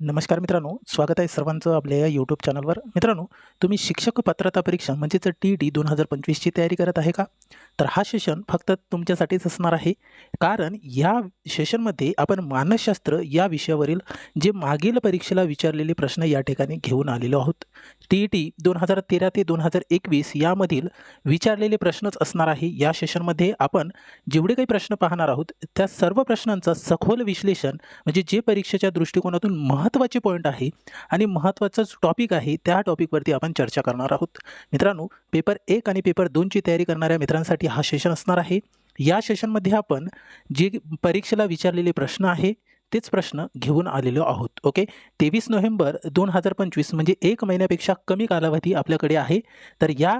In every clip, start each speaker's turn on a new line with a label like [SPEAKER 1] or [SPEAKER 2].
[SPEAKER 1] नमस्कार मित्रांनो स्वागत आहे सर्वांचं आपल्या या यूट्यूब चॅनलवर मित्रांनो तुम्ही शिक्षक पात्रता परीक्षा म्हणजेच टी डी दोन हजार पंचवीसची तयारी करत आहे का? तर हा सेशन फक्त तुमच्यासाठीच असणार आहे. कारण या सेशनमध्ये आपण मानसशास्त्र या विषयावरील जे मागील परीक्षेला विचारलेले प्रश्न या ठिकाणी घेऊन आलेलो आहोत. टी ई टी दोन हजार तेरा ते दोन हजार एकवीस यामधील विचारलेले प्रश्नच असणार आहे. या सेशनमध्ये आपण जेवढे काही प्रश्न पाहणार आहोत त्या सर्व प्रश्नांचं सखोल विश्लेषण म्हणजे जे परीक्षेच्या दृष्टिकोनातून महत्त्वाचे पॉईंट आहे आणि महत्त्वाचंच टॉपिक आहे त्या टॉपिकवरती आपण चर्चा करणार आहोत. मित्रांनो पेपर एक आणि पेपर दोनची तयारी करणाऱ्या मित्रांसाठी हा सेशन असणार आहे. या सेशनमध्ये आपण जे परीक्षेला विचारलेले प्रश्न आहे तेच प्रश्न घेऊन आलेलो आहोत. ओके तेवीस नोव्हेंबर दोन हजार पंचवीस म्हणजे एक महिन्यापेक्षा कमी कालावधी आपल्याकडे आहे. तर या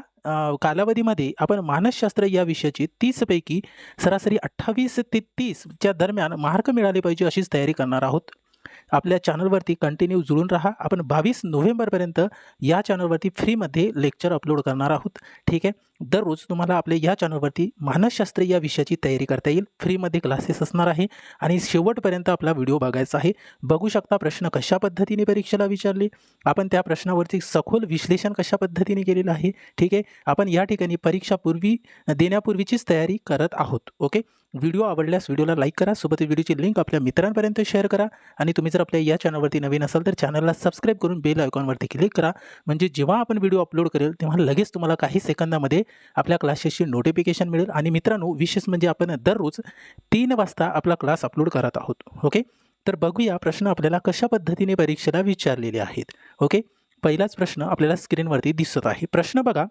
[SPEAKER 1] कालावधीमध्ये आपण मानसशास्त्र या विषयाची तीसपैकी सरासरी अठ्ठावीस ते तीसच्या दरम्यान मार्क मिळाले पाहिजे अशीच तयारी करणार आहोत. आपल्या चॅनलवरती कंटिन्यू जुळून राहा. आपण बावीस नोव्हेंबरपर्यंत या चॅनलवरती फ्रीमध्ये लेक्चर अपलोड करणार आहोत. ठीक आहे? दररोज तुम्हाला आपल्या या चॅनलवरती मानसशास्त्र या विषयाची तयारी करता येईल. फ्रीमध्ये क्लासेस असणार आहे. आणि शेवटपर्यंत आपला व्हिडिओ बघायचा आहे. बघू शकता प्रश्न कशा पद्धतीने परीक्षेला विचारले? आपण त्या प्रश्नावरती सखोल विश्लेषण कशा पद्धतीने केलेलं आहे? ठीक आहे? आपण या ठिकाणी परीक्षापूर्वी देण्यापूर्वीचीच तयारी करत आहोत. ओके? व्हिडिओ आवडल्यास व्हिडिओला लाईक करा. सोबत व्हिडिओची लिंक आपल्या मित्रांपर्यंत शेअर करा. आणि तुम्ही जर आपल्या या चॅनलवरती नवीन असाल तर चॅनलला सबस्क्राईब करून बेल आयकॉनवरती क्लिक करा. म्हणजे जेव्हा आपण व्हिडिओ अपलोड करेल तेव्हा लगेच तुम्हाला काही सेकंदामध्ये आपल्या क्लासेसची नोटिफिकेशन मिळेल. आणि मित्रांनो विशेष म्हणजे आपण दररोज तीन वाजता आपला क्लास अपलोड करत आहोत. ओके तर बघूया प्रश्न आपल्याला कशा पद्धतीने परीक्षेला विचारलेले आहेत. ओके पहिलाच प्रश्न आपल्याला स्क्रीनवरती दिसत आहे. प्रश्न बघा.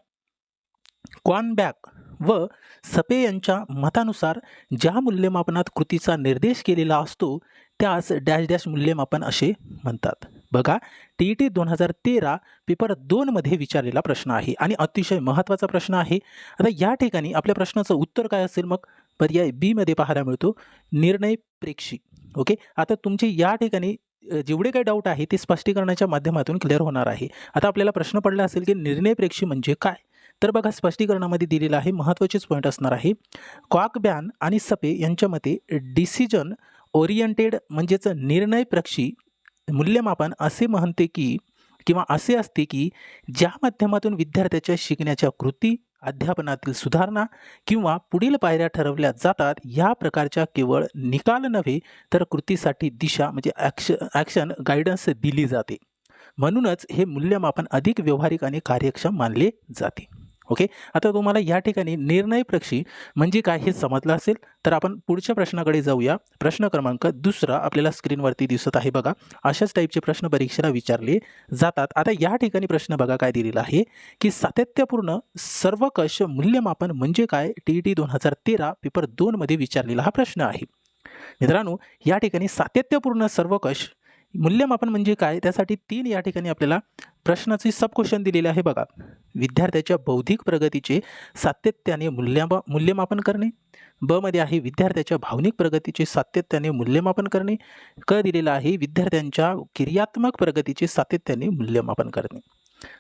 [SPEAKER 1] क्वानबॅक व सपे यांच्या मतानुसार ज्या मूल्यमापनात कृतीचा निर्देश केलेला असतो त्यास डॅश डॅश मूल्यमापन असे म्हणतात. बघा टी ई टी दोन हजार तेरा पेपर दोनमध्ये विचारलेला प्रश्न आहे आणि अतिशय महत्त्वाचा प्रश्न आहे. आता या ठिकाणी आपल्या प्रश्नाचं उत्तर काय असेल मग? पर्याय बीमध्ये पाहायला मिळतो निर्णय प्रेक्षी. ओके? आता तुमचे या ठिकाणी जेवढे काही डाऊट आहे ते स्पष्टीकरणाच्या माध्यमातून क्लिअर होणार आहे. आता आपल्याला प्रश्न पडला असेल की निर्णय प्रेक्षी म्हणजे काय? तर बघा स्पष्टीकरणामध्ये दिलेलं आहे महत्त्वाचेच पॉईंट असणार आहे. क्वाकबॅन आणि सपे यांच्या मते डिसिजन ओरिएंटेड म्हणजेच निर्णय प्रक्षी मूल्यमापन असे म्हणते की किंवा असे असते की ज्या माध्यमातून विद्यार्थ्याच्या शिकण्याच्या कृती अध्यापनातील सुधारणा किंवा पुढील पायऱ्या ठरवल्या जातात या प्रकारच्या केवळ निकाल नव्हे तर कृतीसाठी दिशा म्हणजे ॲक्श ॲक्शन गायडन्स दिली जाते. म्हणूनच हे मूल्यमापन अधिक व्यावहारिक आणि कार्यक्षम मानले जाते. ओके? आता तुम्हाला या ठिकाणी निर्णयप्रक्षी म्हणजे काय हे समजलं असेल तर आपण पुढच्या प्रश्नाकडे जाऊया. प्रश्न क्रमांक दुसरा आपल्याला स्क्रीनवरती दिसत आहे बघा. अशाच टाईपचे प्रश्न परीक्षेला विचारले जातात. आता या ठिकाणी प्रश्न बघा काय दिलेला आहे की सातत्यपूर्ण सर्वकष मूल्यमापन म्हणजे काय? टी ई टी दोन हजार तेरा पेपर दोनमध्ये विचारलेला हा प्रश्न आहे. मित्रांनो या ठिकाणी सातत्यपूर्ण सर्वकष मूल्यमापन म्हणजे काय? त्यासाठी तीन या ठिकाणी आपल्याला प्रश्नाचे सब क्वेश्चन दिलेले आहे बघा. विद्यार्थ्याच्या बौद्धिक प्रगतीचे सातत्याने मूल्यमा मूल्यमापन करणे. ब मध्ये आहे विद्यार्थ्याच्या भावनिक प्रगतीचे सातत्याने मूल्यमापन करणे. क दिलेलं आहे विद्यार्थ्यांच्या क्रियात्मक प्रगतीचे सातत्याने मूल्यमापन करणे.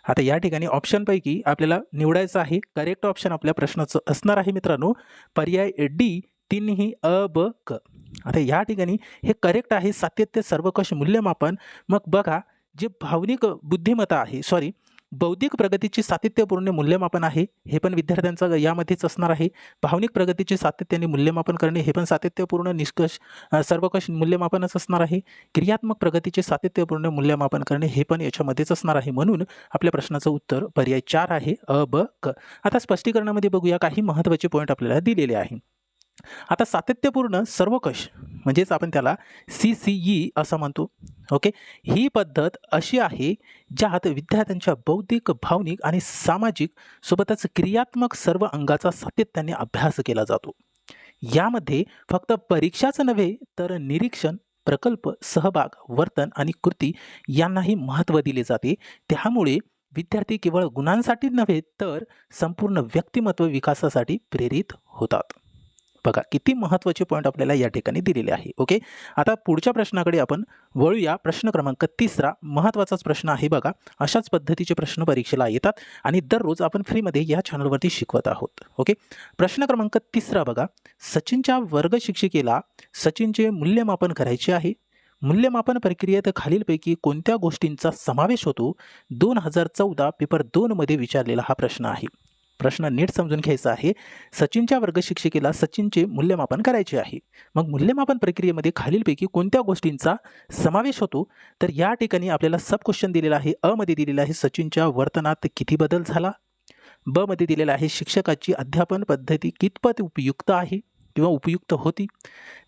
[SPEAKER 1] आता या ठिकाणी ऑप्शनपैकी आपल्याला निवडायचं आहे. करेक्ट ऑप्शन आपल्या प्रश्नाचं असणार आहे मित्रांनो. पर्याय डी तिन्ही अ ब क. आता या ठिकाणी हे करेक्ट आहे. सातत्य सर्वकष मूल्यमापन. मग बघा जे भावनिक बुद्धिमत्ता आहे सॉरी बौद्धिक प्रगतीचे सातत्यपूर्ण मूल्यमापन आहे हे पण विद्यार्थ्यांचं यामध्येच असणार आहे. भावनिक प्रगतीचे सातत्याने मूल्यमापन करणे हे पण सातत्यपूर्ण निष्कष सर्वकष मूल्यमापनच असणार आहे. क्रियात्मक प्रगतीचे सातत्यपूर्ण मूल्यमापन करणे हे पण याच्यामध्येच असणार आहे. म्हणून आपल्या प्रश्नाचं उत्तर पर्याय चार आहे अ ब क. आता स्पष्टीकरणामध्ये बघूया काही महत्त्वाचे पॉईंट आपल्याला दिलेले आहे. आता सातत्यपूर्ण सर्वकष म्हणजेच आपण त्याला सी सी ई असं म्हणतो. ओके? ही पद्धत अशी आहे ज्यात विद्यार्थ्यांच्या बौद्धिक भावनिक आणि सामाजिक सोबतच क्रियात्मक सर्व अंगाचा सातत्याने अभ्यास केला जातो. यामध्ये फक्त परीक्षाच नव्हे तर निरीक्षण प्रकल्प सहभाग वर्तन आणि कृती यांनाही महत्त्व दिले जाते. त्यामुळे विद्यार्थी केवळ गुणांसाठी नव्हे तर संपूर्ण व्यक्तिमत्व विकासासाठी प्रेरित होतात. बघा किती महत्त्वाचे पॉईंट आपल्याला या ठिकाणी दिलेले आहे ओके आता पुढच्या प्रश्नाकडे आपण वळूया. प्रश्न क्रमांक तिसरा महत्त्वाचाच प्रश्न आहे बघा. अशाच पद्धतीचे प्रश्न परीक्षेला येतात आणि दररोज आपण फ्रीमध्ये या चॅनलवरती शिकवत आहोत ओके प्रश्न क्रमांक तिसरा बघा. सचिनच्या वर्ग शिक्षिकेला सचिनचे मूल्यमापन करायचे आहे. मूल्यमापन प्रक्रियेत खालीलपैकी कोणत्या गोष्टींचा समावेश होतो? दोन हजार चौदा पेपर दोनमध्ये विचारलेला हा प्रश्न आहे. प्रश्न नीट समजून घ्यायचा आहे. सचिनच्या वर्ग शिक्षिकेला सचिनचे मूल्यमापन करायचे आहे. मग मूल्यमापन प्रक्रियेमध्ये खालीलपैकी कोणत्या गोष्टींचा समावेश होतो? तर या ठिकाणी आपल्याला सब क्वेश्चन दिलेला आहे. अ मध्ये दिलेला आहे सचिनच्या वर्तनात किती बदल झाला? ब मध्ये दिलेला आहे शिक्षकाची अध्यापन पद्धती कितपत उपयुक्त आहे किंवा उपयुक्त होती?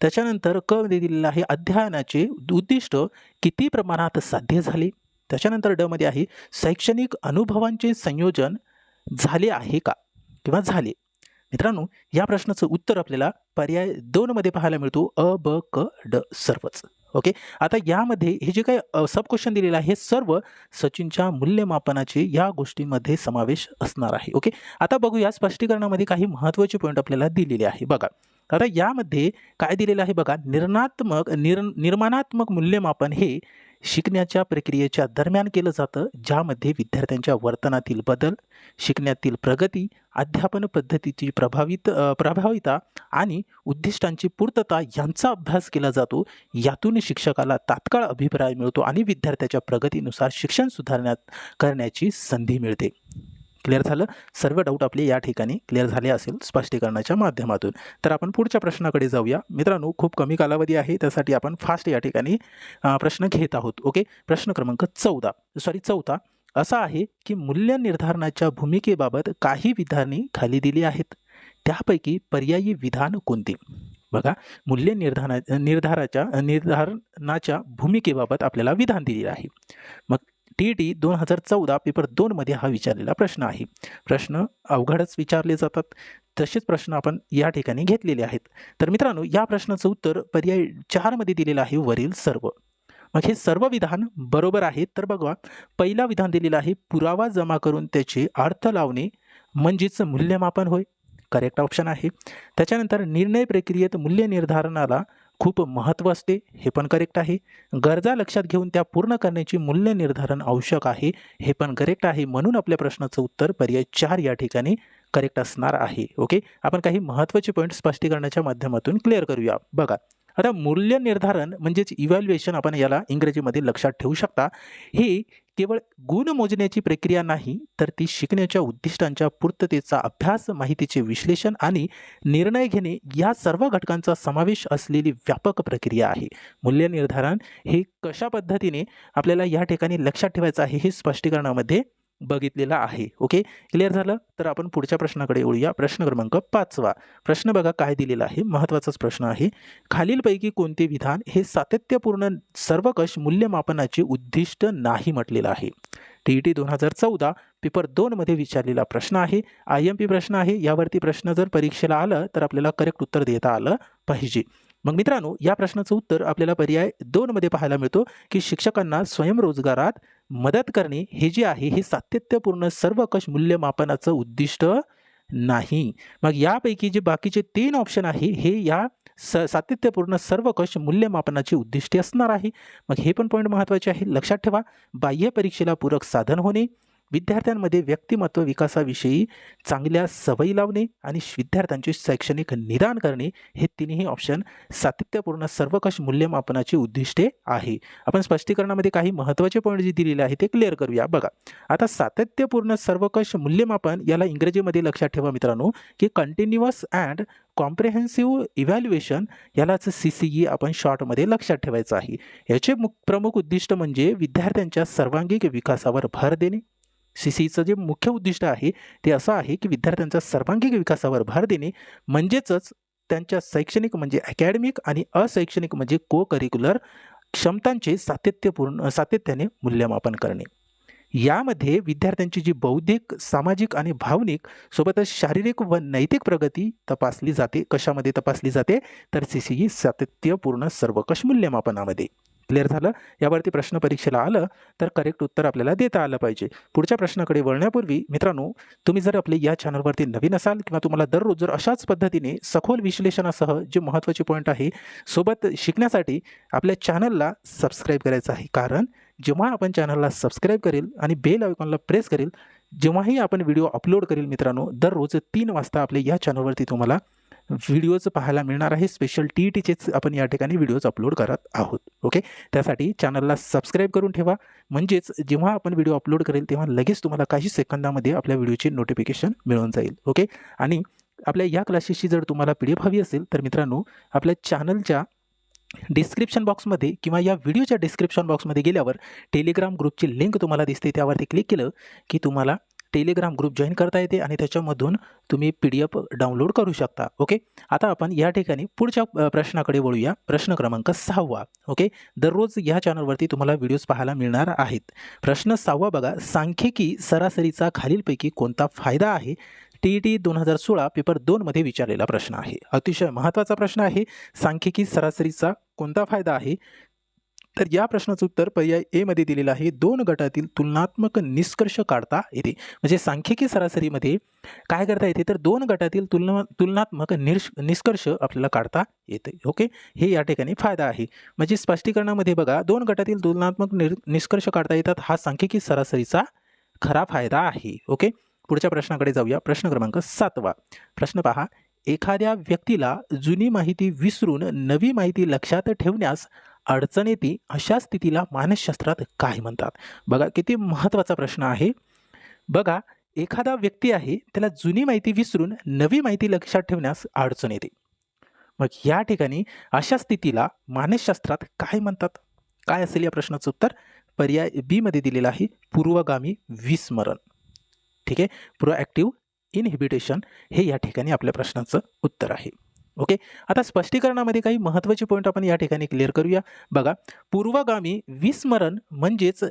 [SPEAKER 1] त्याच्यानंतर क मध्ये दिलेलं आहे अध्ययनाचे उद्दिष्ट किती प्रमाणात साध्य झाले? त्याच्यानंतर ड मध्ये आहे शैक्षणिक अनुभवांचे संयोजन झाले आहे का? किंवा झाले? मित्रांनो या प्रश्नाचं उत्तर आपल्याला पर्याय दोनमध्ये पाहायला मिळतो. अ ब क ड सर्वच. ओके? आता यामध्ये हे जे काही सब क्वेश्चन दिलेलं आहे हे सर्व सचिनच्या मूल्यमापनाचे या गोष्टीमध्ये समावेश असणार आहे. ओके? आता बघूया स्पष्टीकरणामध्ये काही महत्त्वाचे पॉईंट आपल्याला दिलेले आहे. बघा. आता यामध्ये काय दिलेलं आहे बघा निर्णात्मक निर निर्माणात्मक मूल्यमापन हे शिकण्याच्या प्रक्रियेच्या दरम्यान केलं जातं ज्यामध्ये विद्यार्थ्यांच्या वर्तनातील बदल शिकण्यातील प्रगती अध्यापन पद्धतीची प्रभावित प्रभाविता आणि उद्दिष्टांची पूर्तता यांचा अभ्यास केला जातो. यातून शिक्षकाला तात्काळ अभिप्राय मिळतो आणि विद्यार्थ्याच्या प्रगतीनुसार शिक्षण सुधारण्यात करण्याची संधी मिळते. क्लिअर झालं? सर्व डाऊट आपले या ठिकाणी क्लिअर झाले असेल स्पष्टीकरणाच्या माध्यमातून. तर आपण पुढच्या प्रश्नाकडे जाऊया. मित्रांनो खूप कमी कालावधी आहे त्यासाठी आपण फास्ट या ठिकाणी प्रश्न घेत आहोत ओके प्रश्न क्रमांक चौदा. सॉरी चौथा. असा आहे की मूल्य निर्धारणाच्या भूमिकेबाबत काही विधाने खाली दिली आहेत. त्यापैकी पर्यायी विधान कोणते? बघा मूल्य निर्धारणा निर्धाराच्या निर्धारणाच्या भूमिकेबाबत आपल्याला विधान दिलेलं आहे. मग टी डी दोन हजार चौदा पेपर दोनमध्ये हा विचारलेला प्रश्न आहे. प्रश्न अवघडच विचारले जातात. तसेच प्रश्न आपण या ठिकाणी घेतलेले आहेत. तर मित्रांनो या प्रश्नाचं उत्तर पर्याय चारमध्ये दिलेलं आहे वरील सर्व. मग हे सर्व विधान बरोबर आहे. तर बघा पहिला विधान दिलेलं आहे पुरावा जमा करून त्याचे अर्थ लावणे म्हणजेच मूल्यमापन होय. करेक्ट ऑप्शन आहे. त्याच्यानंतर निर्णय प्रक्रियेत मूल्य निर्धारणाला खूप महत्त्व असते हे पण करेक्ट आहे. गरजा लक्षात घेऊन त्या पूर्ण करण्याची मूल्य निर्धारण आवश्यक आहे हे पण करेक्ट आहे म्हणून आपल्या प्रश्नाचं उत्तर पर्याय चार या ठिकाणी करेक्ट असणार आहे. ओके आपण काही महत्त्वाचे पॉईंट स्पष्टीकरणाच्या माध्यमातून क्लिअर करूया. बघा आता मूल्य निर्धारण म्हणजेच इव्हॅल्युएशन आपण याला इंग्रजीमध्ये लक्षात ठेवू शकता. हे केवळ गुण मोजण्याची प्रक्रिया नाही तर ती शिकण्याच्या उद्दिष्टांच्या पूर्ततेचा अभ्यास माहितीचे विश्लेषण आणि निर्णय घेणे या सर्व घटकांचा समावेश असलेली व्यापक प्रक्रिया आहे. मूल्यनिर्धारण हे कशा पद्धतीने आपल्याला या ठिकाणी लक्षात ठेवायचं आहे हे स्पष्टीकरणामध्ये बघितलेला आहे. ओके क्लिअर झालं? तर आपण पुढच्या प्रश्नाकडे येऊया. प्रश्न क्रमांक पाचवा. प्रश्न बघा काय दिलेला आहे. महत्त्वाचाच प्रश्न आहे. खालीलपैकी कोणते विधान हे सातत्यपूर्ण सर्वकष मूल्यमापनाचे उद्दिष्ट नाही म्हटलेलं आहे? टी ई टी दोन हजार चौदा पेपर दोनमध्ये विचारलेला प्रश्न आहे. आय एम पी प्रश्न आहे. यावरती प्रश्न जर परीक्षेला आलं तर आपल्याला करेक्ट उत्तर देता आलं पाहिजे. मग मित्रांनो या प्रश्नाचं उत्तर आपल्याला पर्याय दोनमध्ये पाहायला मिळतो की शिक्षकांना स्वयंरोजगारात मदत करणे हे जे आहे हे सातत्यपूर्ण सर्वकष मूल्यमापनाचं उद्दिष्ट नाही. मग यापैकी जे बाकीचे तीन ऑप्शन आहे हे या स सातत्यपूर्ण सर्वकष मूल्यमापनाचे उद्दिष्टे असणार आहे. मग हे पण पॉईंट महत्त्वाचे आहे. लक्षात ठेवा बाह्य परीक्षेला पूरक साधन होणे विद्यार्थ्यांमध्ये व्यक्तिमत्व विकासाविषयी चांगल्या सवयी लावणे आणि विद्यार्थ्यांचे शैक्षणिक निदान करणे हे तिन्ही ऑप्शन सातत्यपूर्ण सर्वकष मूल्यमापनाची उद्दिष्टे आहे. आपण स्पष्टीकरणामध्ये काही महत्त्वाचे पॉईंट जे दिलेले आहे ते क्लिअर करूया. बघा आता सातत्यपूर्ण सर्वकष मूल्यमापन याला इंग्रजीमध्ये लक्षात ठेवा मित्रांनो की कंटिन्युअस अँड कॉम्प्रेहेन्सिव्ह इव्हॅल्युएशन यालाच सी सी ई आपण शॉर्टमध्ये लक्षात ठेवायचं आहे. याचे मुख प्रमुख उद्दिष्ट म्हणजे विद्यार्थ्यांच्या सर्वांगीण विकासावर भर देणे. सी सीचं जे मुख्य उद्दिष्ट आहे ते असं आहे की विद्यार्थ्यांचा सर्वांगीण विकासावर भर देणे म्हणजेच त्यांच्या शैक्षणिक म्हणजे अकॅडमिक आणि अशैक्षणिक म्हणजे को करिक्युलर क्षमतांचे सातत्यपूर्ण सातत्याने मूल्यमापन करणे. यामध्ये विद्यार्थ्यांची जी बौद्धिक सामाजिक आणि भावनिक सोबतच शारीरिक व नैतिक प्रगती तपासली जाते कशामध्ये तपासली जाते? तर सी सी ई सातत्यपूर्ण सर्वकष मूल्यमापनामध्ये. क्लिअर झालं. यावरती प्रश्न परीक्षेला आलं तर करेक्ट उत्तर आपल्याला देता आलं पाहिजे. पुढच्या प्रश्नाकडे वळण्यापूर्वी मित्रांनो तुम्ही जर आपले या चॅनलवरती नवीन असाल किंवा तुम्हाला दररोज जर अशाच पद्धतीने सखोल विश्लेषणासह जे महत्त्वाचे पॉईंट आहे सोबत शिकण्यासाठी आपल्या चॅनलला सबस्क्राईब करायचं आहे. कारण जेव्हा आपण चॅनलला सबस्क्राईब करेल आणि बेल आयकॉनला प्रेस करेल जेव्हाही आपण व्हिडिओ अपलोड करेल मित्रांनो दररोज तीन वाजता आपले या चॅनलवरती तुम्हाला व्हिडिओज पाहायला मिळणार आहे. स्पेशल टी ई टीचेच आपण या ठिकाणी व्हिडिओज अपलोड करत आहोत. ओके? त्यासाठी चॅनलला सबस्क्राईब करून ठेवा. म्हणजेच जेव्हा आपण व्हिडिओ अपलोड करेल तेव्हा लगेच तुम्हाला काही सेकंदामध्ये आपल्या व्हिडिओची नोटिफिकेशन मिळून जाईल. ओके? आणि आपल्या या क्लासेसची जर तुम्हाला पी डी एफ हवी असेल तर मित्रांनो आपल्या चॅनलच्या डिस्क्रिप्शन बॉक्समध्ये किंवा या व्हिडिओच्या डिस्क्रिप्शन बॉक्समध्ये गेल्यावर टेलिग्राम ग्रुपची लिंक तुम्हाला दिसते. त्यावरती क्लिक केलं की तुम्हाला टेलिग्राम ग्रुप जॉईन करता येते आणि त्याच्यामधून तुम्ही पी डी एफ डाउनलोड करू शकता. ओके आता आपण या ठिकाणी पुढच्या प्रश्नाकडे वळूया. प्रश्न क्रमांक सहावा. ओके दररोज या चॅनलवरती तुम्हाला व्हिडिओज पाहायला मिळणार आहेत. प्रश्न सहावा बघा. सांख्यिकी सरासरीचा खालीलपैकी कोणता फायदा आहे? टी ई टी दोन हजार सोळा पेपर दोनमध्ये विचारलेला प्रश्न आहे. अतिशय महत्त्वाचा प्रश्न आहे. सांख्यिकी सरासरीचा कोणता फायदा आहे? तर या प्रश्नाचं उत्तर पर्याय ए मध्ये दिलेलं आहे. दोन गटातील तुलनात्मक निष्कर्ष काढता येते. म्हणजे सांख्यिकी सरासरीमध्ये काय करता येते? तर दोन गटातील तुलना तुलनात्मक निर्ष निष्कर्ष आपल्याला काढता येते. ओके? हे या ठिकाणी फायदा आहे. म्हणजे स्पष्टीकरणामध्ये बघा दोन गटातील तुलनात्मक निर निष्कर्ष काढता येतात. हा सांख्यिकी सरासरीचा खरा फायदा आहे. ओके? पुढच्या प्रश्नाकडे जाऊया. प्रश्न क्रमांक सातवा. प्रश्न पहा. एखाद्या व्यक्तीला जुनी माहिती विसरून नवी माहिती लक्षात ठेवण्यास अडचण येते अशा स्थितीला मानसशास्त्रात काय म्हणतात? बघा किती महत्त्वाचा प्रश्न आहे. बघा एखादा व्यक्ती आहे त्याला जुनी माहिती विसरून नवी माहिती लक्षात ठेवण्यास अडचण येते. मग या ठिकाणी अशा स्थितीला मानसशास्त्रात काय म्हणतात? काय असेल या प्रश्नाचं उत्तर? पर्याय बीमध्ये दिलेलं आहे पूर्वगामी विस्मरण. ठीक आहे? प्रोॲक्टिव्ह इनहिबिटेशन हे या ठिकाणी आपल्या प्रश्नाचं उत्तर आहे. ओके? आता स्पष्टीकरणामध्ये काही महत्त्वाचे पॉईंट आपण या ठिकाणी क्लिअर करूया. बघा पूर्वगामी विस्मरण म्हणजेच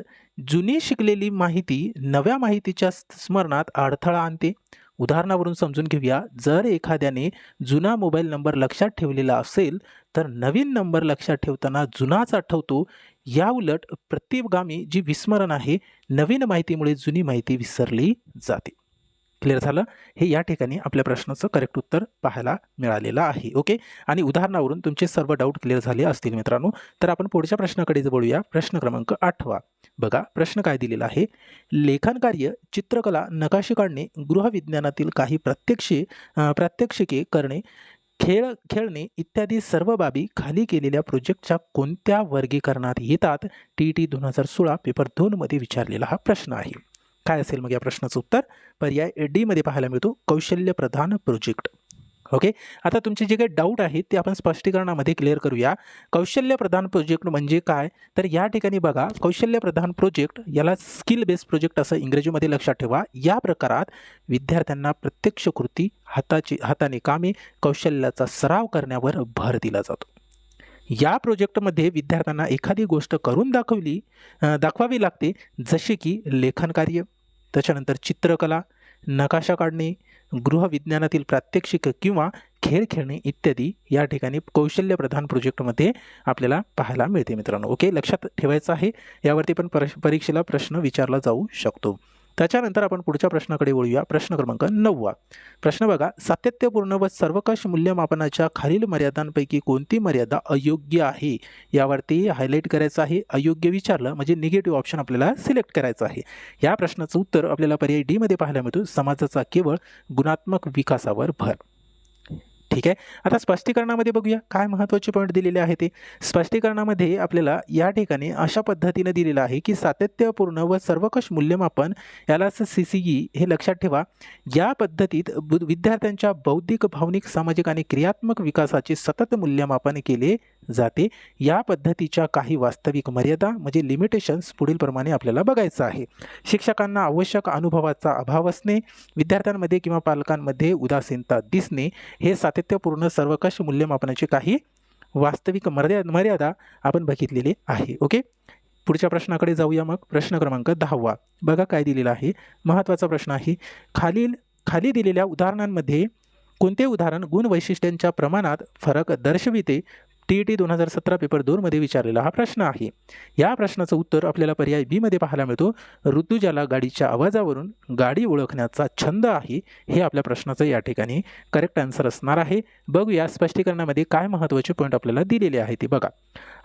[SPEAKER 1] जुनी शिकलेली माहिती नव्या माहितीच्या स्मरणात अडथळा आणते. उदाहरणावरून समजून घेऊया. जर एखाद्याने जुना मोबाईल नंबर लक्षात ठेवलेला असेल तर नवीन नंबर लक्षात ठेवताना जुनाच आठवतो. या उलट प्रतिगामी जी विस्मरण आहे नवीन माहितीमुळे जुनी माहिती विसरली जाते. क्लिअर झालं? हे या ठिकाणी आपल्या प्रश्नाचं करेक्ट उत्तर पाहायला मिळालेलं आहे. ओके आणि उदाहरणावरून तुमचे सर्व डाऊट क्लिअर झाले असतील मित्रांनो तर आपण पुढच्या प्रश्नाकडे जवळूया प्रश्न क्रमांक आठवा. बघा प्रश्न काय दिलेला आहे? लेखन कार्य चित्रकला नकाशे काढणे गृहविज्ञानातील काही प्रत्यक्षे प्रात्यक्षिके करणे खेळ खेळणे इत्यादी सर्व बाबी खाली केलेल्या प्रोजेक्टच्या कोणत्या वर्गीकरणात येतात? टी टी दोन हजार सोळा पेपर दोनमध्ये विचारलेला हा प्रश्न आहे. काय असेल मग या प्रश्नाचं उत्तर? पर्याय डीमध्ये पाहायला मिळतो कौशल्य प्रधान प्रोजेक्ट ओके आता तुमचे जे काही डाऊट आहेत ते आपण स्पष्टीकरणामध्ये क्लिअर करूया. कौशल्य प्रधान प्रोजेक्ट म्हणजे काय? तर या ठिकाणी बघा कौशल्य प्रधान प्रोजेक्ट याला स्किल बेस्ड प्रोजेक्ट असं इंग्रजीमध्ये लक्षात ठेवा. या प्रकारात विद्यार्थ्यांना प्रत्यक्ष कृती हाताची हाताने कामे कौशल्याचा सराव करण्यावर भर दिला जातो. या प्रोजेक्टमध्ये विद्यार्थ्यांना एखादी गोष्ट करून दाखवली दाखवावी लागते जसे की लेखन कार्य. त्याच्यानंतर चित्रकला नकाशा काढणे गृहविज्ञानातील प्रात्यक्षिक किंवा खेळ खेळणे इत्यादी या ठिकाणी कौशल्यप्रधान प्रोजेक्टमध्ये आपल्याला पाहायला मिळते मित्रांनो. ओके लक्षात ठेवायचं आहे. यावरती पण परीक्षेला प्रश्न विचारला जाऊ शकतो. त्याच्यानंतर आपण पुढच्या प्रश्नाकडे वळूया. प्रश्न क्रमांक नववा. प्रश्न बघा सातत्यपूर्ण व सर्वकष मूल्यमापनाच्या खालील मर्यादांपैकी कोणती मर्यादा अयोग्य आहे? यावरती हायलाईट करायचं आहे. अयोग्य विचारलं म्हणजे निगेटिव्ह ऑप्शन आपल्याला सिलेक्ट करायचं आहे. या प्रश्नाचं उत्तर आपल्याला पर्याय डीमध्ये पाहायला मिळतो. समाजाचा केवळ गुणात्मक विकासावर भर. ठीक आहे? आता स्पष्टीकरणामध्ये बघूया. काय महत्त्वाचे पॉईंट दिलेले आहे ते. स्पष्टीकरणामध्ये आपल्याला या ठिकाणी अशा पद्धतीनं दिलेलं आहे की सातत्यपूर्ण व सर्वकष मूल्यमापन यालाच सी सी ई हे लक्षात ठेवा. या पद्धतीत बु विद्यार्थ्यांच्या बौद्धिक भावनिक सामाजिक आणि क्रियात्मक विकासाचे सतत मूल्यमापन केले जाते. या पद्धतीच्या काही वास्तविक मर्यादा म्हणजे लिमिटेशन्स पुढीलप्रमाणे आपल्याला बघायचं आहे. शिक्षकांना आवश्यक अनुभवाचा अभाव असणे विद्यार्थ्यांमध्ये किंवा पालकांमध्ये उदासीनता दिसणे हे सात सातत्यपूर्ण सर्वकष मूल्यमापनाचे काही वास्तविक मर्या मर्यादा आपण बघितलेले आहे. ओके पुढच्या प्रश्नाकडे जाऊया मग. प्रश्न क्रमांक दहावा. बघा काय दिलेला आहे. महत्त्वाचा प्रश्न आहे. खालील खाली दिलेल्या उदाहरणांमध्ये कोणते उदाहरण गुण वैशिष्ट्यांच्या प्रमाणात फरक दर्शविते टी ई टी दोन हजार सतरा पेपर दोनमध्ये विचारलेला हा प्रश्न आहे. या प्रश्नाचं उत्तर आपल्याला पर्याय बीमध्ये पाहायला मिळतो. ऋतुजाला गाडीच्या आवाजावरून गाडी ओळखण्याचा छंद आहे हे आपल्या प्रश्नाचं या ठिकाणी करेक्ट आन्सर असणार आहे. बघूया स्पष्टीकरणामध्ये काय महत्त्वाचे पॉईंट आपल्याला दिलेले आहे ते बघा.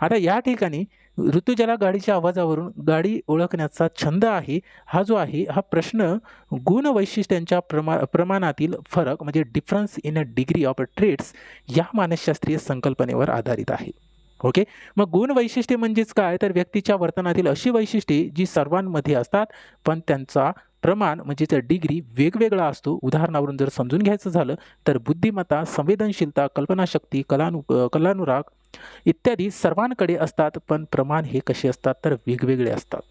[SPEAKER 1] आता या ठिकाणी ऋतुजाला गाडीच्या आवाजावरून गाडी ओळखण्याचा छंद आहे. हा जो आहे हा प्रश्न गुण वैशिष्ट्यांच्या प्रमा प्रमाणातील फरक म्हणजे difference in a degree of trades या मानसशास्त्रीय संकल्पनेवर आधारित आहे. ओके? मग गुण वैशिष्ट्ये म्हणजेच काय? तर व्यक्तीच्या वर्तनातील अशी वैशिष्ट्ये जी सर्वांमध्ये असतात पण त्यांचा प्रमाण म्हणजे डिग्री वेगवेगळा असतो उदाहरणावरून जर समजून घ्यायचं झालं तर बुद्धिमत्ता संवेदनशीलता कल्पनाशक्ती कलानु कलानुराग इत्यादी सर्वांकडे असतात पण प्रमाण हे कसे असतात? तर वेगवेगळे असतात.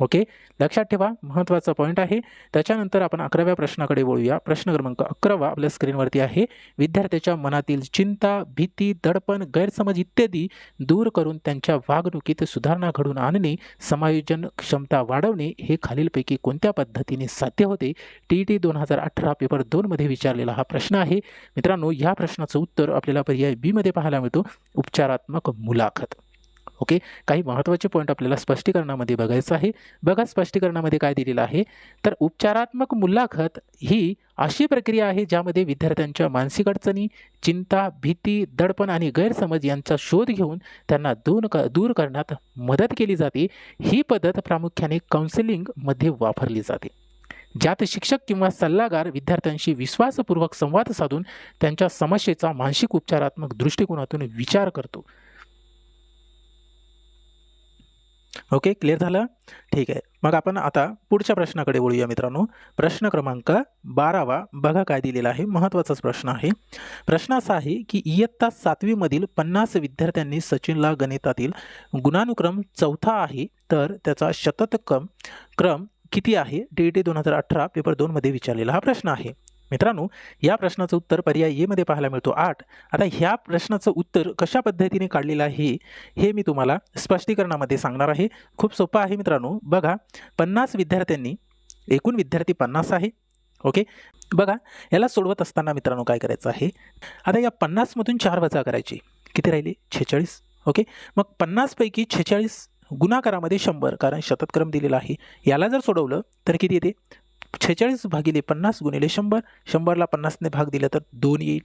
[SPEAKER 1] ओके? लक्षात ठेवा महत्त्वाचा पॉईंट आहे. त्याच्यानंतर आपण अकराव्या प्रश्नाकडे वळूया. प्रश्न क्रमांक अकरावा आपल्या स्क्रीनवरती आहे. विद्यार्थ्याच्या मनातील चिंता भीती दडपण गैरसमज इत्यादी दूर करून त्यांच्या वागणुकीत सुधारणा घडून आणणे समायोजन क्षमता वाढवणे हे खालीलपैकी कोणत्या पद्धतीने साध्य होते? टी टी दोन हजार अठरा पेपर दोनमध्ये विचारलेला हा प्रश्न आहे. मित्रांनो ह्या प्रश्नाचं उत्तर आपल्याला पर्याय बीमध्ये पाहायला मिळतो. उपचारात्मक मुलाखत. ओके? काही महत्त्वाचे पॉईंट आपल्याला स्पष्टीकरणामध्ये बघायचं आहे. बघा स्पष्टीकरणामध्ये काय दिलेलं आहे? तर उपचारात्मक मुलाखत ही अशी प्रक्रिया आहे ज्यामध्ये विद्यार्थ्यांच्या मानसिक अडचणी चिंता भीती दडपण आणि गैरसमज यांचा शोध घेऊन त्यांना दूर क दूर करण्यात मदत केली जाते. ही पद्धत प्रामुख्याने काउन्सिलिंगमध्ये वापरली जाते. ज्यात शिक्षक किंवा सल्लागार विद्यार्थ्यांशी विश्वासपूर्वक संवाद साधून त्यांच्या समस्येचा मानसिक उपचारात्मक दृष्टिकोनातून विचार करतो. ओके क्लिअर झालं? ठीक आहे. मग आपण आता पुढच्या प्रश्नाकडे वळूया मित्रांनो. प्रश्न क्रमांक बारावा. बघा काय दिलेला आहे. महत्त्वाचाच प्रश्न आहे. प्रश्न असा आहे की इयत्ता सातवीमधील पन्नास विद्यार्थ्यांनी सचिनला गणितातील गुणानुक्रम चौथा आहे तर त्याचा शततक्रम क्रम किती आहे? टी टी दोन हजार अठरा पेपर दोनमध्ये विचारलेला हा प्रश्न आहे. मित्रांनो या प्रश्नाचं उत्तर पर्याय एमध्ये पाहायला मिळतो. आठ. आता ह्या प्रश्नाचं उत्तर कशा पद्धतीने काढलेलं आहे हे मी तुम्हाला स्पष्टीकरणामध्ये सांगणार आहे. खूप सोपं आहे मित्रांनो. बघा पन्नास विद्यार्थ्यांनी एकूण विद्यार्थी पन्नास आहे. ओके? बघा याला सोडवत असताना मित्रांनो काय करायचं आहे? आता या पन्नासमधून चार वजा करायची. किती राहिली? छेचाळीस. ओके? मग पन्नासपैकी छेचाळीस गुणाकारामध्ये शंभर कारण शतक्रम दिलेला आहे. याला जर सोडवलं तर किती येते? छेचाळीस भागिले पन्नास गुणिले शंभर शंभरला पन्नासने भाग दिला तर दोन येईल.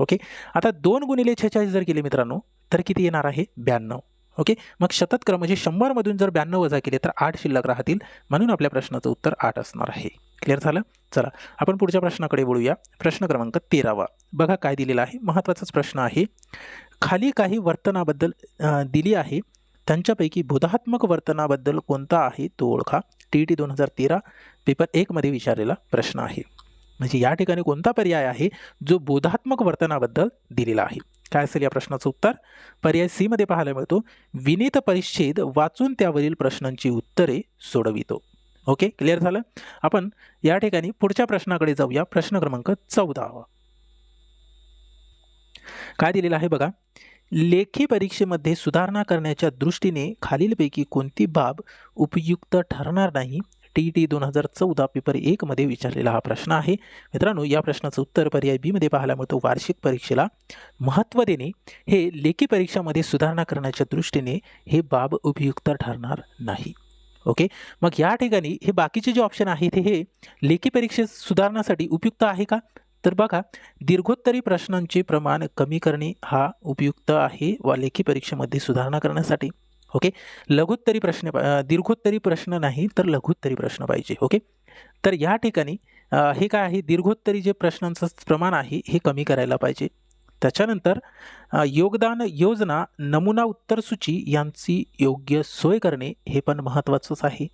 [SPEAKER 1] ओके? आता दोन गुणिले छेचाळीस जर केले मित्रांनो तर किती येणार आहे? ब्याण्णव. ओके? मग शततक्रम म्हणजे शंभरमधून जर ब्याण्णव वजा केले तर आठ शिल्लक राहतील. म्हणून आपल्या प्रश्नाचं उत्तर आठ असणार आहे. क्लिअर झालं? चला आपण पुढच्या प्रश्नाकडे बोलूया प्रश्न क्रमांक तेरावा. बघा काय दिलेला आहे. महत्त्वाचाच प्रश्न आहे. खाली काही वर्तनाबद्दल दिली आहे. त्यांच्यापैकी बोधात्मक वर्तनाबद्दल कोणता आहे? तो ओळखा. टी ई टी दोन हजार तेरा. पेपर एकमध्ये विचारलेला प्रश्न आहे. म्हणजे या ठिकाणी कोणता पर्याय आहे जो बोधात्मक वर्तनाबद्दल दिलेला आहे? काय असेल या प्रश्नाचं उत्तर? पर्याय सीमध्ये पाहायला मिळतो विनीत परिच्छेद वाचून त्यावरील प्रश्नांची उत्तरे सोडवितो. ओके? क्लिअर झालं? आपण या ठिकाणी पुढच्या प्रश्नाकडे जाऊया. प्रश्न क्रमांक चौदावा काय दिलेलं आहे बघा? लेखी परीक्षेमध्ये सुधारणा करण्याच्या दृष्टीने खालीलपैकी कोणती बाब उपयुक्त ठरणार नाही? टी टी दोन हजार चौदा पेपर एकमध्ये विचारलेला हा प्रश्न आहे. मित्रांनो या प्रश्नाचं उत्तर पर्याय बीमध्ये पाहायला मिळतो वार्षिक परीक्षेला महत्त्व देणे हे लेखी परीक्षामध्ये सुधारणा करण्याच्या दृष्टीने हे बाब उपयुक्त ठरणार नाही. ओके? मग या ठिकाणी हे बाकीचे जे ऑप्शन आहेत हे लेखी परीक्षेत सुधारण्यासाठी उपयुक्त आहे का? तर बघा दीर्घोत्तरी प्रश्नांचे प्रमाण कमी करणे हा उपयुक्त आहे व लेखी परीक्षेमध्ये सुधारणा करण्यासाठी? ओके? लघुत्तरी प्रश्न दीर्घोत्तरी प्रश्न नाही तर लघुत्तरी प्रश्न पाहिजे ओके? तर या ठिकाणी हे काय आहे? दीर्घोत्तरी जे प्रश्नांचं प्रमाण आहे हे कमी करायला पाहिजे. त्याच्यानंतर योगदान योजना नमुना उत्तरसूची यांची योग्य सोय करणे हे पण महत्त्वाचंच आहे.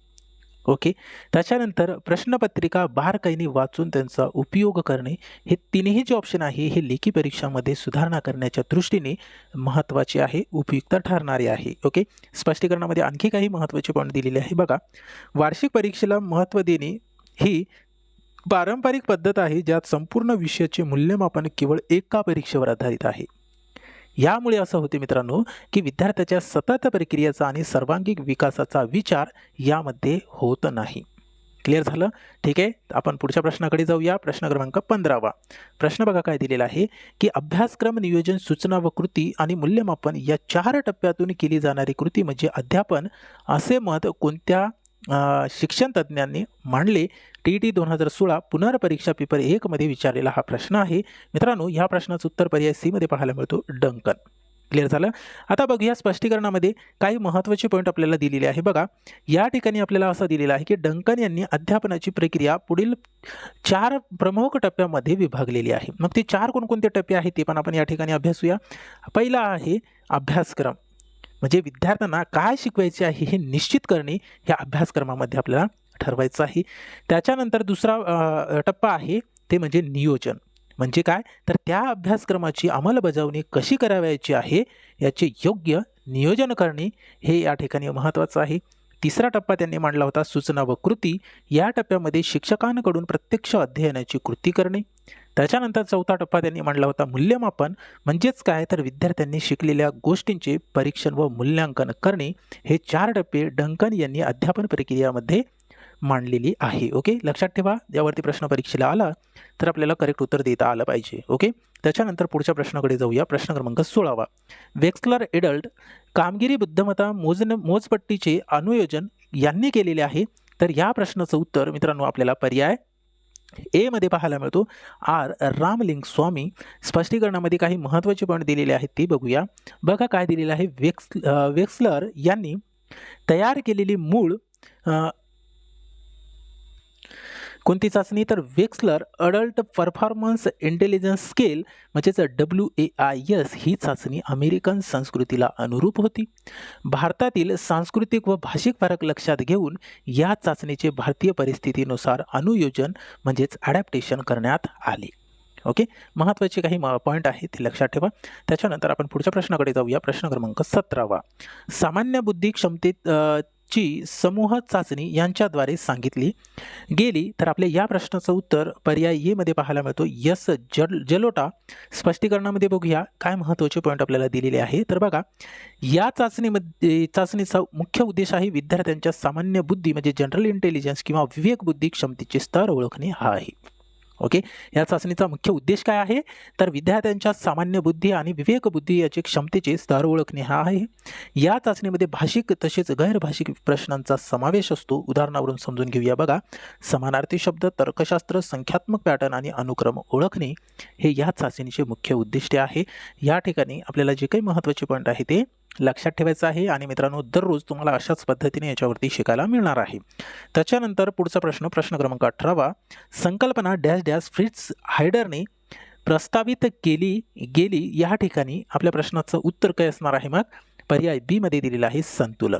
[SPEAKER 1] ओके. त्याच्यानंतर प्रश्नपत्रिका बारकाईने वाचून त्यांचा उपयोग करणे हे तिन्ही जे ऑप्शन आहे हे लेखी परीक्षामध्ये सुधारणा करण्याच्या दृष्टीने महत्त्वाचे आहे उपयुक्त ठरणारे आहे. ओके. स्पष्टीकरणामध्ये आणखी काही महत्त्वाचे पॉईंट दिलेले आहे. बघा वार्षिक परीक्षेला महत्त्व देणे ही पारंपरिक पद्धत आहे ज्यात संपूर्ण विषयाचे मूल्यमापन केवळ एका परीक्षेवर आधारित आहे. यामुळे असं होते मित्रांनो की विद्यार्थ्याच्या सतत प्रक्रियेचा आणि सर्वांगीण विकासाचा विचार यामध्ये होत नाही. क्लिअर झालं? ठीक आहे? आपण पुढच्या प्रश्नाकडे जाऊया. प्रश्न क्रमांक पंधरावा. प्रश्न बघा काय दिलेला आहे की अभ्यासक्रम नियोजन सूचना व कृती आणि मूल्यमापन या चार टप्प्यातून केली जाणारी कृती म्हणजे अध्यापन असे मत कोणत्या शिक्षण तज्ज्ञांनी मांडले. टी टी दोन हजार सोळा पुनर्परीक्षा पेपर एकमध्ये विचारलेला हा प्रश्न आहे. मित्रांनो ह्या प्रश्नाचं उत्तर पर्याय सीमध्ये पाहायला मिळतो. डंकन. क्लिअर झालं? आता बघूया स्पष्टीकरणामध्ये काही महत्त्वाचे पॉईंट आपल्याला दिलेले आहे. बघा या ठिकाणी आपल्याला असं दिलेलं आहे की डंकन यांनी अध्यापनाची प्रक्रिया पुढील चार प्रमुख टप्प्यामध्ये विभागलेली आहे. मग ते चार कोणकोणते टप्पे आहेत ते पण आपण या ठिकाणी अभ्यासूया. पहिला आहे अभ्यासक्रम. म्हणजे विद्यार्थ्यांना काय शिकवायचे आहे हे निश्चित करणे ह्या अभ्यासक्रमामध्ये आपल्याला ठरवायचं आहे. त्याच्यानंतर दुसरा टप्पा आहे ते म्हणजे नियोजन. म्हणजे काय? तर त्या अभ्यासक्रमाची अंमलबजावणी कशी करावयाची आहे याचे योग्य नियोजन करणे हे या ठिकाणी महत्त्वाचं आहे. तिसरा टप्पा त्यांनी मांडला होता सूचना व कृती. या टप्प्यामध्ये शिक्षकांकडून प्रत्यक्ष अध्ययनाची कृती करणे. त्याच्यानंतर चौथा टप्पा त्यांनी मांडला होता मूल्यमापन. म्हणजेच काय? तर विद्यार्थ्यांनी शिकलेल्या गोष्टींचे परीक्षण व मूल्यांकन करणे. हे चार टप्पे डंकन यांनी अध्यापन प्रक्रियामध्ये मांडलेली आहे ओके? लक्षात ठेवा यावरती प्रश्न परीक्षेला आला तर आपल्याला करेक्ट उत्तर देता आलं पाहिजे ओके? त्याच्यानंतर पुढच्या प्रश्नाकडे जाऊया प्रश्न क्रमांक सोळावा. वेक्सलर एडल्ट कामगिरी बुद्धमत्ता मोजन मोजपट्टीचे अनुयोजन यांनी केलेले आहे. तर या प्रश्नाचं उत्तर मित्रांनो आपल्याला पर्याय ए पाहायला मिळतो. आर. रामलिंग स्वामी स्पष्टीकरणामध्ये काही महत्त्वाचे पॉईंट दिलेले आहेत ते बघूया. बघा काय दिलेलं आहे वेक्स वेक्सलर यांनी तयार केलेली मूळ कोणती चाचणी? तर Wechsler adult performance intelligence scale म्हणजेच डब्ल्यू ए आय एस ही चाचणी अमेरिकन संस्कृतीला अनुरूप होती. भारतातील सांस्कृतिक व भाषिक फरक लक्षात घेऊन या चाचणीचे भारतीय परिस्थितीनुसार अनुयोजन म्हणजेच ॲडॅप्टेशन करण्यात आले. ओके? महत्त्वाचे काही पॉईंट आहेत ते लक्षात ठेवा. त्याच्यानंतर आपण पुढच्या प्रश्नाकडे जाऊया. प्रश्न क्रमांक सतरावा. सामान्य बुद्धी क्षमतेत ची समूह चाचणी यांच्याद्वारे सांगितली. गेली तर आपल्या या प्रश्नाचं उत्तर पर्याय ये मध्ये पाहायला मिळतो. यस जल जलोटा स्पष्टीकरणामध्ये बघूया. काय महत्त्वाचे पॉईंट आपल्याला दिलेले आहे. तर बघा या चाचणीमध्ये चाचणीचा मुख्य उद्देश आहे विद्यार्थ्यांच्या सामान्य बुद्धी म्हणजे जनरल इंटेलिजन्स किंवा विवेक बुद्धी क्षमतेचे स्तर ओळखणे. हा आहे. ओके? या चाचणीचा मुख्य उद्देश काय आहे? तर विद्यार्थ्यांच्या सामान्य बुद्धी आणि विवेक बुद्धी याचे क्षमतेचे स्तर ओळखणे हा आहे. या चाचणीमध्ये भाषिक तसेच गैरभाषिक प्रश्नांचा समावेश असतो. उदाहरणावरून समजून घेऊया बघा. समानार्थी शब्द तर्कशास्त्र संख्यात्मक पॅटर्न आणि अनुक्रम ओळखणे हे या चाचणीचे मुख्य उद्दिष्ट आहे. या ठिकाणी आपल्याला जे काही महत्त्वाचे पॉईंट आहे ते लक्षात ठेवायचं आहे आणि मित्रांनो दररोज तुम्हाला अशाच पद्धतीने याच्यावरती शिकायला मिळणार आहे. त्याच्यानंतर पुढचा प्रश्न प्रश्न क्रमांक अठरावा. संकल्पना डॅश डॅश फ्रिट्स हायडरने प्रस्तावित केली गेली. या ठिकाणी आपल्या प्रश्नाचं उत्तर काय असणार आहे मग? पर्याय बीमध्ये दिलेला दिलेलं आहे संतुलन.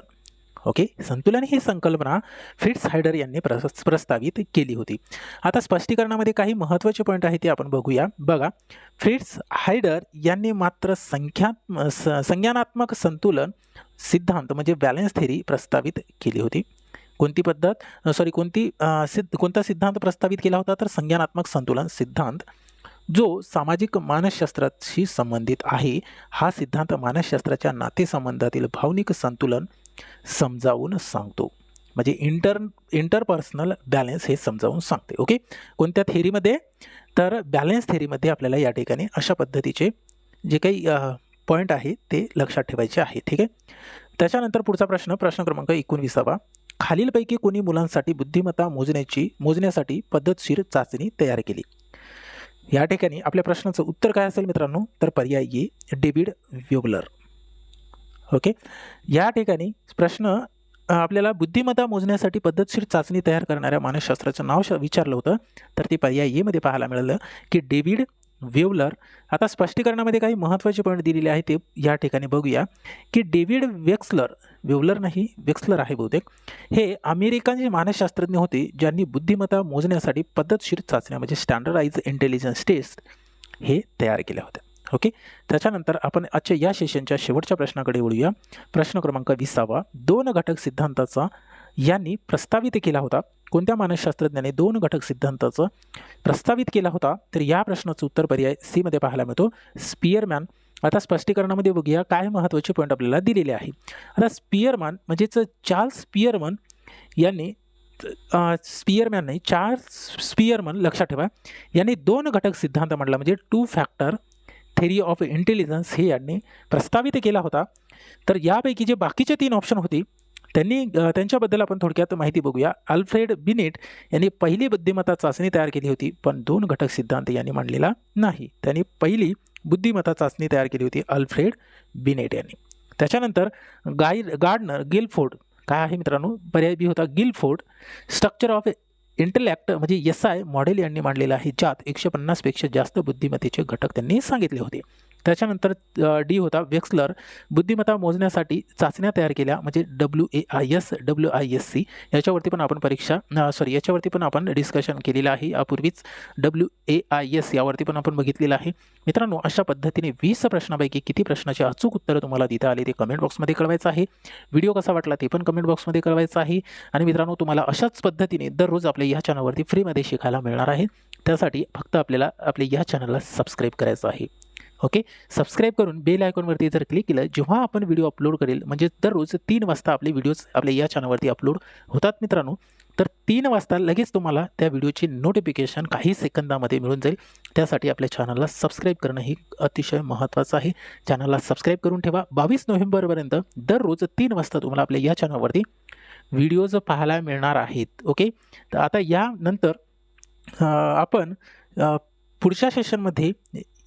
[SPEAKER 1] ओके? संतुलन ही संकल्पना फिट्स हायडर यांनी प्रस प्रस्तावित केली होती. आता स्पष्टीकरणामध्ये काही महत्त्वाचे पॉईंट आहे ते आपण बघूया. बघा फ्रिट्स हायडर यांनी मात्र संख्या संज्ञानात्मक संतुलन सिद्धांत म्हणजे बॅलन्स थेरी प्रस्तावित केली होती. कोणती पद्धत? सॉरी कोणती सिद्ध कोणता सिद्धांत प्रस्तावित केला होता? तर संज्ञानात्मक संतुलन सिद्धांत. जो सामाजिक मानसशास्त्राशी संबंधित आहे हा सिद्धांत मानसशास्त्राच्या नातेसंबंधातील भावनिक संतुलन समजावून सांगतो. म्हणजे इंटर इंटरपर्सनल बॅलेन्स हे समजावून सांगते ओके कोणत्या थेरीमध्ये तर बॅलन्स थेरीमध्ये आपल्याला या ठिकाणी अशा पद्धतीचे जे काही पॉईंट आहे ते लक्षात ठेवायचे आहे ठीक आहे? त्याच्यानंतर पुढचा प्रश्न प्रश्न क्रमांक एकोणविसावा. खालीलपैकी कोणी मुलांसाठी बुद्धिमत्ता मोजण्याची मोजण्यासाठी पद्धतशीर चाचणी तयार केली? या ठिकाणी आपल्या प्रश्नाचं उत्तर काय असेल मित्रांनो? तर पर्याय ये डेव्हिड व्योगलर ओके? या ठिकाणी प्रश्न आपल्याला बुद्धिमत्ता मोजण्यासाठी पद्धतशीर चाचणी तयार करणाऱ्या मानसशास्त्राचं नाव श विचारलं होतं. तर ते पर्याय येमध्ये पाहायला मिळालं की डेव्हिड वेवलर आता स्पष्टीकरणामध्ये काही महत्त्वाचे पॉईंट दिलेले आहे ते या ठिकाणी बघूया की डेव्हिड वेक्सलर वेवलर नाही वेक्सलर आहे बहुतेक हे अमेरिकन मानसशास्त्रज्ञ होते ज्यांनी बुद्धिमत्ता मोजण्यासाठी पद्धतशीर चाचण्या म्हणजे स्टँडर्डाइज इंटेलिजन्स टेस्ट हे तयार केल्या होत्या. ओके त्याच्यानंतर आपण आजच्या या सेशनच्या शेवटच्या प्रश्नाकडे वळूया. प्रश्न क्रमांक विसावा. दोन घटक सिद्धांताचा यांनी प्रस्तावित केला होता. कोणत्या मानसशास्त्रज्ञाने दोन घटक सिद्धांताचं प्रस्तावित केला होता? तर या प्रश्नाचं उत्तर पर्याय सीमध्ये पाहायला मिळतो. स्पियरमॅन आता स्पष्टीकरणामध्ये बघूया काय महत्त्वाचे पॉईंट आपल्याला दिलेले आहे. आता स्पियरमॅन म्हणजेच चार्ल्स स्पियरमन यांनी स्पियरमॅन नाही चार्ल्स स्पियरमन लक्षात ठेवा. यांनी दोन घटक सिद्धांत म्हटला म्हणजे two factor theory of intelligence हे यांनी प्रस्तावित केला होता. तर यापैकी जे बाकीचे तीन ऑप्शन होती त्यांनी त्यांच्याबद्दल आपण थोडक्यात माहिती बघूया. अल्फ्रेड बिनेट यांनी पहिली बुद्धिमत्ता चाचणी तयार केली होती पण दोन घटक सिद्धांत यांनी मांडलेला नाही. त्यांनी पहिली बुद्धिमत्ता चाचणी तयार केली होती अल्फ्रेड बिनेट यांनी. त्याच्यानंतर गाई गार्डनर गिलफोर्ड काय आहे मित्रांनो? पर्याय बी होता गिलफोर्ड. स्ट्रक्चर ऑफ इंटलॅक्ट म्हणजे एस आय मॉडेल यांनी मांडलेलं आहे ज्यात एकशे पन्नासपेक्षा जास्त बुद्धिमत्तेचे घटक त्यांनी सांगितले होते. त्याच्यानंतर डी होता वेक्सलर. बुद्धिमत्ता मोजण्यासाठी चाचण्या तयार केल्या म्हणजे W A I S W I S C याच्यावरती पण आपण परीक्षा सॉरी याच्यावरती पण आपण डिस्कशन केलेलं आहे. यापूर्वीच डब्ल्यू ए आय एस यावरती पण आपण बघितलेलं आहे. मित्रांनो अशा पद्धतीने वीस प्रश्नापैकी किती प्रश्नाचे अचूक उत्तरं तुम्हाला देता आले ते कमेंट बॉक्समध्ये कळवायचं आहे. व्हिडिओ कसा वाटला ते पण कमेंट बॉक्समध्ये कळवायचं आहे. आणि मित्रांनो तुम्हाला अशाच पद्धतीने दररोज आपल्या या चॅनलवरती फ्रीमध्ये शिकायला मिळणार आहे. त्यासाठी फक्त आपल्याला आपल्या या चॅनलला सबस्क्राईब करायचं आहे. ओके? सबस्क्राईब करून बेल आयकॉनवरती जर क्लिक केलं जेव्हा आपण व्हिडिओ अपलोड करेल म्हणजे दररोज तीन वाजता आपले व्हिडिओज आपल्या या चॅनलवरती अपलोड होतात मित्रांनो तर तीन वाजता लगेच तुम्हाला त्या व्हिडिओची नोटिफिकेशन काही सेकंदामध्ये मिळून जाईल. त्यासाठी आपल्या चॅनलला सबस्क्राईब करणं ही अतिशय महत्त्वाचं आहे. चॅनलला सबस्क्राईब करून ठेवा. बावीस नोव्हेंबरपर्यंत दररोज तीन वाजता तुम्हाला आपल्या या चॅनलवरती व्हिडिओज पाहायला मिळणार आहेत. ओके? तर आता यानंतर आपण पुढच्या सेशनमध्ये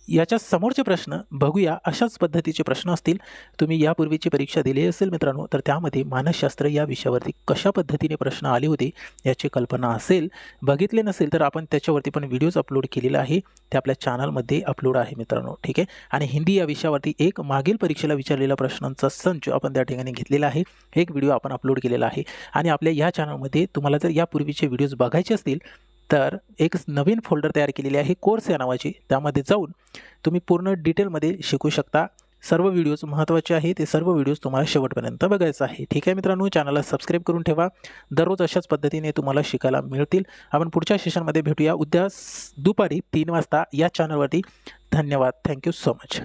[SPEAKER 1] याच्या समोरचे प्रश्न बघूया अशाच पद्धतीचे प्रश्न असतील. तुम्ही यापूर्वीची परीक्षा दिली असेल मित्रांनो तर त्यामध्ये मानसशास्त्र या विषयावरती कशा पद्धतीने प्रश्न आले होते याची कल्पना असेल बघितले नसेल तर आपण त्याच्यावरती पण व्हिडिओज अपलोड केलेला आहे ते आपल्या चॅनलमध्ये अपलोड आहे मित्रांनो ठीक आहे? आणि हिंदी या विषयावरती एक मागील परीक्षेला विचारलेल्या प्रश्नांचा संच आपण त्या ठिकाणी घेतलेला आहे एक व्हिडिओ आपण अपलोड केलेला आहे. आणि आपल्या या चॅनलमध्ये तुम्हाला जर यापूर्वीचे व्हिडिओज बघायचे असतील तर एक नवीन फोल्डर तयार केलेली आहे कोर्स या नावाची. त्यामध्ये जाऊन तुम्ही पूर्ण डिटेलमध्ये शिकू शकता. सर्व व्हिडिओज महत्त्वाचे आहे ते सर्व व्हिडिओज तुम्हाला शेवटपर्यंत बघायचं आहे. ठीक आहे मित्रांनो चॅनलला सबस्क्राईब करून ठेवा. दररोज अशाच पद्धतीने तुम्हाला शिकायला मिळतील. आपण पुढच्या सेशनमध्ये भेटूया. उद्या दुपारी तीन वाजता या चॅनलवरती धन्यवाद. Thank you so much